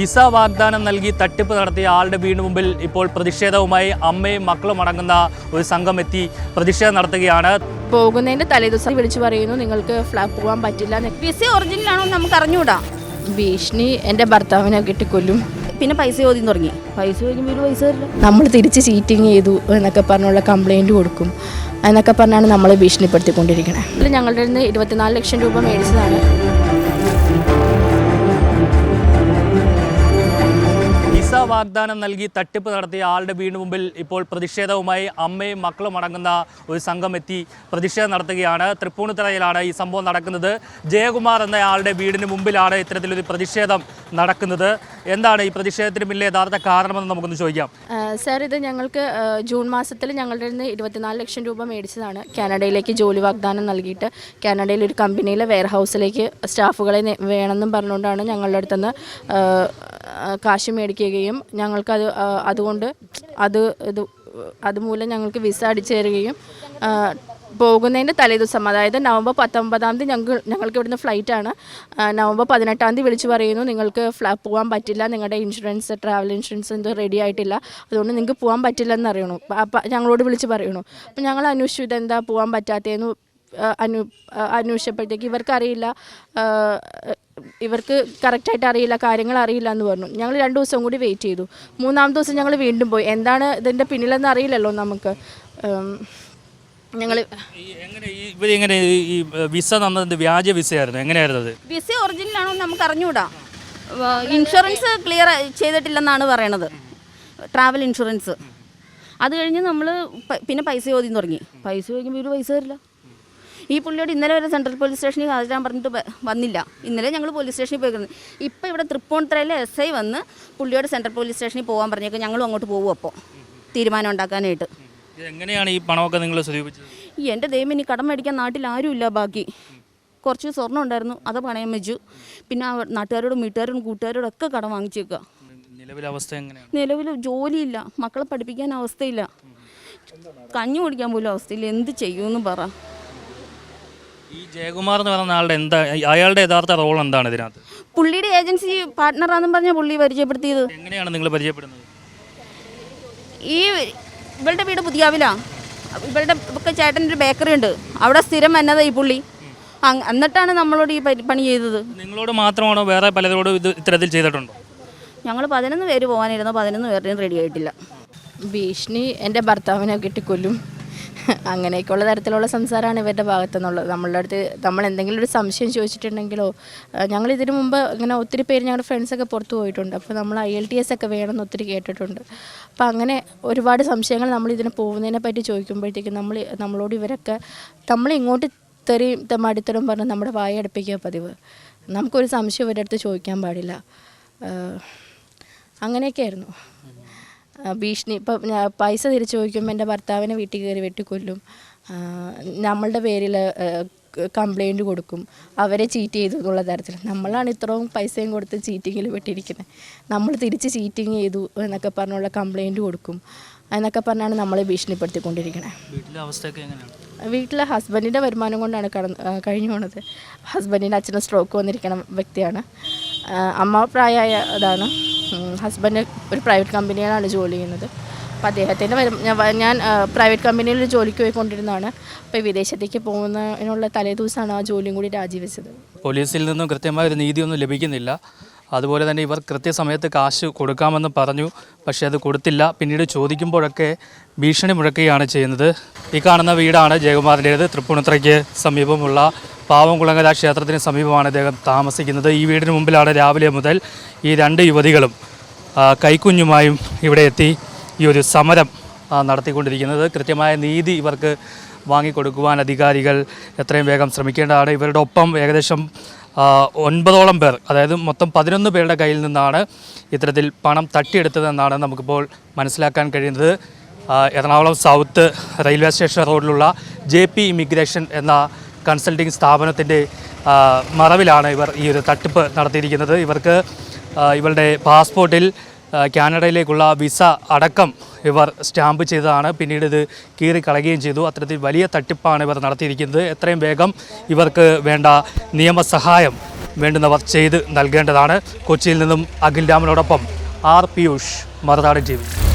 Visa വാഗ്ദാനം നൽകി തട്ടിപ്പ് നടത്തിയ ആളുടെ വീടിന് മുമ്പിൽ ഇപ്പോൾ പ്രതിഷേധവുമായി അമ്മയും മക്കളും അടങ്ങുന്ന ഒരു സംഘം എത്തി പ്രതിഷേധം നടത്തുകയാണ്. പോകുന്നതിന്റെ തലേദിവസം വിളിച്ചു പറയുന്നു നിങ്ങൾക്ക് ഫ്ലാഗ് പോകാൻ പറ്റില്ല. വിസ ഒറിജിനൽ ആണോ നമുക്ക് അറിഞ്ഞൂടാ. ഭീഷണി എന്റെ ഭർത്താവിനെ കിട്ടിക്കൊല്ലും. പിന്നെ പൈസ ചോദ്യം തുടങ്ങി. പൈസ ചോദിക്കുമ്പോൾ പൈസ തരില്ല നമ്മൾ തിരിച്ച് ചീറ്റിങ് ചെയ്തു എന്നൊക്കെ പറഞ്ഞുള്ള കംപ്ലൈന്റ് കൊടുക്കും. എന്നൊക്കെ പറഞ്ഞാണ് നമ്മളെ ഭീഷണിപ്പെടുത്തിക്കൊണ്ടിരിക്കുന്നത് ഞങ്ങളുടെ നിന്ന് ഇരുപത്തിനാല് ലക്ഷം രൂപ മേടിച്ചതാണ്. വാഗ്ദാനം നൽകി തട്ടിപ്പ് നടത്തിയ ആളുടെ വീടിന് മുമ്പിൽ ഇപ്പോൾ പ്രതിഷേധവുമായി അമ്മയും മക്കളും അടങ്ങുന്ന ഒരു സംഘം എത്തി പ്രതിഷേധം നടത്തുകയാണ്. തൃപ്പൂണിത്തറയിലാണ് ഈ സംഭവം നടക്കുന്നത്. ജയകുമാർ എന്ന ആളുടെ വീടിന് മുമ്പിലാണ് ഇത്തരത്തിലൊരു പ്രതിഷേധം നടക്കുന്നത്. എന്താണ് ഈ പ്രതിഷേധത്തിന് പിന്നിലെ യഥാർത്ഥ കാരണമെന്ന് നമുക്കൊന്ന് ചോദിക്കാം. സർ ഇത് ഞങ്ങൾക്ക് ജൂൺ മാസത്തിൽ ഞങ്ങളുടെ നിന്ന് ഇരുപത്തിനാല് ലക്ഷം രൂപ മേടിച്ചതാണ്. കാനഡയിലേക്ക് ജോലി വാഗ്ദാനം നൽകിയിട്ട് കാനഡയിൽ ഒരു കമ്പനിയിലെ വെയർ ഹൗസിലേക്ക് സ്റ്റാഫുകളെ വേണമെന്നും പറഞ്ഞുകൊണ്ടാണ് ഞങ്ങളുടെ അടുത്തുനിന്ന് കാശ് മേടിക്കുകയും ഞങ്ങൾക്കത് അതുകൊണ്ട് അത് ഇത് അതുമൂലം ഞങ്ങൾക്ക് വിസ അടിച്ചു തരികയും പോകുന്നതിന്റെ തലേദിവസം അതായത് നവംബർ പത്തൊമ്പതാം തീയതി ഞങ്ങൾ ഞങ്ങൾക്ക് ഇവിടുന്ന് ഫ്ലൈറ്റാണ് നവംബർ പതിനെട്ടാം തീയതി വിളിച്ച് പറയുന്നു നിങ്ങൾക്ക് ഫ്ലാ പോകാൻ പറ്റില്ല നിങ്ങളുടെ ഇൻഷുറൻസ് ട്രാവൽ ഇൻഷുറൻസ് എന്തോ റെഡി ആയിട്ടില്ല. അതുകൊണ്ട് നിങ്ങൾക്ക് പോകാൻ പറ്റില്ലെന്ന് അറിയണു. അപ്പം ഞങ്ങളോട് വിളിച്ച് പറയണു അപ്പം ഞങ്ങൾ അന്വേഷിച്ചു ഇതെന്താ പോകാൻ പറ്റാത്തതെന്ന് അന്വ അന്വേഷിച്ചപ്പോഴത്തേക്ക് ഇവർക്കറിയില്ല ഇവർക്ക് കറക്റ്റായിട്ട് അറിയില്ല കാര്യങ്ങൾ അറിയില്ല എന്ന് പറഞ്ഞു. ഞങ്ങൾ രണ്ട് ദിവസം കൂടി വെയിറ്റ് ചെയ്തു. മൂന്നാം ദിവസം ഞങ്ങൾ വീണ്ടും പോയി. എന്താണ് ഇതിന്റെ പിന്നിലെന്ന് അറിയില്ലല്ലോ നമുക്ക്. ഞങ്ങൾ ഈ വിസ തന്നത് വ്യാജ വിസയായിരുന്നു? എങ്ങനെയായിരുന്നത് വിസ ഒറിജിനൽ ആണോ നമുക്ക് അറിഞ്ഞൂടാ. ഇൻഷുറൻസ് ക്ലിയർ ചെയ്തിട്ടില്ലെന്നാണ് പറയണത്. ട്രാവൽ ഇൻഷുറൻസ് അത് കഴിഞ്ഞ് നമ്മൾ പിന്നെ പൈസ ചോദ്യം തുടങ്ങി. പൈസ ചോദിക്കുമ്പോൾ ഒരു പൈസ തരില്ല. ഈ പുള്ളിയോട് ഇന്നലെ വരെ സെൻട്രൽ പോലീസ് സ്റ്റേഷനിൽ ഹാജരാൻ പറഞ്ഞിട്ട് വന്നില്ല. ഇന്നലെ ഞങ്ങൾ പോലീസ് സ്റ്റേഷനിൽ പോയിരുന്നു. ഇപ്പോൾ ഇവിടെ തൃപ്പൂണിത്തറയിലെ എസ് ഐ വന്ന് പുള്ളിയോട് സെൻട്രൽ പോലീസ് സ്റ്റേഷനിൽ പോകാൻ പറഞ്ഞേക്കും ഞങ്ങളും അങ്ങോട്ട് പോകും അപ്പോൾ തീരുമാനം ഉണ്ടാക്കാനായിട്ട്. എങ്ങനെയാണ് ഈ പണമൊക്കെ നിങ്ങൾ സ്വരൂപിച്ചത്? എന്റെ ദൈവം ഇനി കടം മേടിക്കാൻ നാട്ടിൽ ആരുമില്ല ബാക്കി. കുറച്ച് സ്വർണം ഉണ്ടായിരുന്നു അത് പണയം വെച്ചു. പിന്നെ നാട്ടുകാരോടും വീട്ടുകാരോടും കൂട്ടുകാരോടും ഒക്കെ കടം വാങ്ങിച്ചേക്കുക നിലവിൽ ജോലിയില്ല മക്കളെ പഠിപ്പിക്കാൻ അവസ്ഥയില്ല. കഞ്ഞി കുടിക്കാൻ പോലും അവസ്ഥയില്ല. എന്ത് ചെയ്യുമെന്ന് പറ. ഈ ജയകുമാർ എന്ന് പറയുന്ന ആളുടെ എന്താ അയാളുടെ യഥാർത്ഥ റോൾ എന്താണ് ഇതിനകത്ത്? പുള്ളിയുടെ ഏജൻസി പാർട്ട്ണറാണെന്നും പറഞ്ഞ പുള്ളി പരിചയപ്പെടുത്തിയത്. എങ്ങനെയാണ് നിങ്ങൾ പരിചയപ്പെടുന്നത്? ഈ ഇവളുടെ വീട് പുതിയാവിലാ. ഇവളുടെ ഒക്കെ ചേട്ടന്റെ ഒരു ബേക്കറി ഉണ്ട്. അവിടെ സ്ഥിരം വന്നതാ ഈ പുള്ളി. എന്നിട്ടാണ് നമ്മളോട് ഈ പണി ചെയ്തത്. നിങ്ങളോട് മാത്രമാണോ വേറെ പലരോടും ഇത് ഇത്തരത്തിൽ ചെയ്തിട്ടുണ്ടോ? ഞങ്ങൾ പതിനൊന്ന് പേര് പോകാനിരുന്നു പതിനൊന്ന് പേരുടെയും റെഡി ആയിട്ടില്ല. ഭീഷണി എന്റെ ഭർത്താവിനെ കിട്ടിക്കൊല്ലും. അങ്ങനെയൊക്കെയുള്ള തരത്തിലുള്ള സംസാരമാണ് ഇവരുടെ ഭാഗത്തു നിന്നുള്ളത് നമ്മളുടെ അടുത്ത് നമ്മൾ എന്തെങ്കിലും ഒരു സംശയം ചോദിച്ചിട്ടുണ്ടെങ്കിലോ ഞങ്ങൾ ഇതിനു മുമ്പ് ഇങ്ങനെ ഒത്തിരി പേര് ഞങ്ങളുടെ ഫ്രണ്ട്സൊക്കെ പുറത്ത് പോയിട്ടുണ്ട്. അപ്പോൾ നമ്മൾ ഐ എൽ ടി എസ് ഒക്കെ വേണമെന്ന് ഒത്തിരി കേട്ടിട്ടുണ്ട്. അപ്പോൾ അങ്ങനെ ഒരുപാട് സംശയങ്ങൾ നമ്മൾ ഇതിന് പോകുന്നതിനെ പറ്റി ചോദിക്കുമ്പോഴത്തേക്കും നമ്മൾ നമ്മളോട് ഇവരൊക്കെ നമ്മൾ ഇങ്ങോട്ട് തെറിയും മടിത്തരം പറഞ്ഞ് നമ്മുടെ വായ അടുപ്പിക്കുക പതിവ്. നമുക്കൊരു സംശയം ഇവരുടെ അടുത്ത് ചോദിക്കാൻ പാടില്ല. അങ്ങനെയൊക്കെ അങ്ങനെയൊക്കെയായിരുന്നു ഭീഷണി. ഇപ്പം പൈസ തിരിച്ചു ചോദിക്കുമ്പോൾ എന്റെ ഭർത്താവിനെ വീട്ടിൽ കയറി വെട്ടിക്കൊല്ലും. നമ്മളുടെ പേരിൽ കംപ്ലൈന്റ് കൊടുക്കും. അവരെ ചീറ്റ് ചെയ്തു എന്നുള്ള തരത്തിൽ നമ്മളാണ് ഇത്രയും പൈസയും കൊടുത്ത് ചീറ്റിങ്ങിൽ പെട്ടിരിക്കുന്നത് നമ്മൾ തിരിച്ച് ചീറ്റിങ് ചെയ്തു എന്നൊക്കെ പറഞ്ഞുള്ള കംപ്ലൈന്റ് കൊടുക്കും. എന്നൊക്കെ പറഞ്ഞാണ് നമ്മളെ ഭീഷണിപ്പെടുത്തിക്കൊണ്ടിരിക്കുന്നത് വീട്ടിലെ ഹസ്ബൻഡിന്റെ വരുമാനം കൊണ്ടാണ് കടന്ന് കഴിഞ്ഞു പോണത്. ഹസ്ബൻഡിന്റെ അച്ഛന് സ്ട്രോക്ക് വന്നിരിക്കുന്ന വ്യക്തിയാണ്. അമ്മ പ്രായമായ ഇതാണ്. ഹസ്ബൻഡ് ഒരു പ്രൈവറ്റ് കമ്പനിയിലാണ് ജോലി ചെയ്യുന്നത്. അപ്പോൾ അദ്ദേഹത്തിന്റെ ഞാൻ പ്രൈവറ്റ് കമ്പനിയിൽ ജോലിക്ക് പോയിക്കൊണ്ടിരുന്നതാണ്. അപ്പോൾ വിദേശത്തേക്ക് പോകുന്നതിനുള്ള തലേദിവസമാണ് ആ ജോലിയും കൂടി രാജിവെച്ചത്. പോലീസിൽ നിന്നും കൃത്യമായ ഒരു നീതിയൊന്നും ലഭിക്കുന്നില്ല. അതുപോലെ തന്നെ ഇവർ കൃത്യസമയത്ത് കാശ് കൊടുക്കാമെന്ന് പറഞ്ഞു. പക്ഷേ അത് കൊടുത്തില്ല. പിന്നീട് ചോദിക്കുമ്പോഴൊക്കെ ഭീഷണി മുഴക്കുകയാണ് ചെയ്യുന്നത്. ഈ കാണുന്ന വീടാണ് ജയകുമാറിന്റേത് തൃപ്പൂണിത്രയ്ക്ക് സമീപമുള്ള പാവംകുളങ്ങര ക്ഷേത്രത്തിന് സമീപമാണ് അദ്ദേഹം താമസിക്കുന്നത്. ഈ വീടിന് മുമ്പിലാണ് രാവിലെ മുതൽ ഈ രണ്ട് യുവതികളും കൈക്കുഞ്ഞുമായും ഇവിടെ എത്തി ഈ ഒരു സമരം നടത്തിക്കൊണ്ടിരിക്കുന്നത്. കൃത്യമായ നീതി ഇവർക്ക് വാങ്ങിക്കൊടുക്കുവാൻ അധികാരികൾ എത്രയും വേഗം ശ്രമിക്കേണ്ടതാണ്. ഇവരുടെ ഒപ്പം ഏകദേശം ഒൻപതോളം പേർ അതായത് മൊത്തം പതിനൊന്ന് പേരുടെ കയ്യിൽ നിന്നാണ് ഇത്തരത്തിൽ പണം തട്ടിയെടുത്തതെന്നാണ് നമുക്കിപ്പോൾ മനസ്സിലാക്കാൻ കഴിയുന്നത്. എറണാകുളം സൗത്ത് റെയിൽവേ സ്റ്റേഷൻ റോഡിലുള്ള ജെ പി ഇമിഗ്രേഷൻ എന്ന കൺസൾട്ടിംഗ് സ്ഥാപനത്തിന്റെ മറവിലാണ് ഇവർ ഈ ഒരു തട്ടിപ്പ് നടത്തിയിരിക്കുന്നത്. ഇവർക്ക് ഇവരുടെ പാസ്പോർട്ടിൽ കാനഡയിലേക്കുള്ള വിസ അടക്കം ഇവർ സ്റ്റാമ്പ് ചെയ്തതാണ്. പിന്നീട് ഇത് കീറിക്കളയുകയും ചെയ്തു. അത്തരത്തിൽ വലിയ തട്ടിപ്പാണ് ഇവർ നടത്തിയിരിക്കുന്നത്. എത്രയും വേഗം ഇവർക്ക് വേണ്ട നിയമസഹായം വേണ്ടുന്നവർ ചെയ്ത് നൽകേണ്ടതാണ്. കൊച്ചിയിൽ നിന്നും അഖിൽ രാമനോടൊപ്പം ആർ പിയൂഷ് മറുനാടൻ വി.